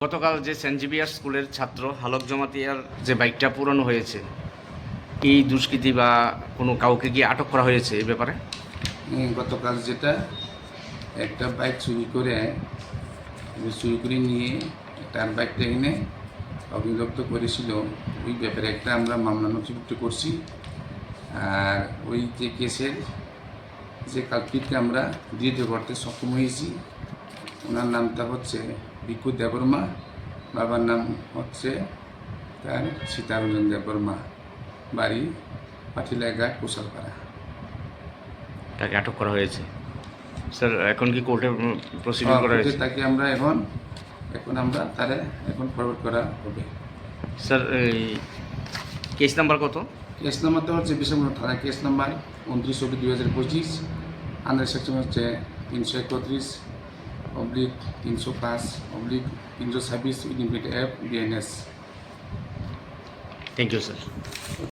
গতকাল যে Saint Xavier স্কুলের ছাত্র হালক জমাতিয়ার যে বাইকটা পুরানো হয়েছে, এই দুষ্কৃতি বা কোনো কাউকে গিয়ে আটক করা হয়েছে এই ব্যাপারে? গতকাল যেটা একটা বাইক চুরি করে চুরি করে নিয়ে তার বাইকটা এনে অভিযুক্ত করেছিল। ওই ব্যাপারে একটা আমরা মামলা নথিভুক্ত করছি। আর ওই যে কেসের যে কালপিটকে আমরা দিতে করতে সক্ষম হয়েছি, ওনার নামটা হচ্ছে বিকু দেববর্মা, বাবার নাম হচ্ছে তার সীতারঞ্জন দেববর্মা, বাড়ি পাটিলাঘাট কুশলপাড়া। তাকে আটক করা হয়েছে। স্যার এখন কি কোর্টে প্রসিডিং করা হয়েছে? তাকে আমরা এখন এখন আমরা তারে এখন ফরওয়ার্ড করা হবে। স্যার এই কেস নাম্বার কত? কেস নাম্বারটা হচ্ছে বিশ্বনাথ থানা কেস নাম্বার উনত্রিশ অব্দি দুই হাজার পঁচিশ আন্ডার সেকশন হচ্ছে তিনশো একত্রিশ অবলিক তিনশো পাঁচ অবলিক তিনশো ছাব্বিশ unit F BNS thank you sir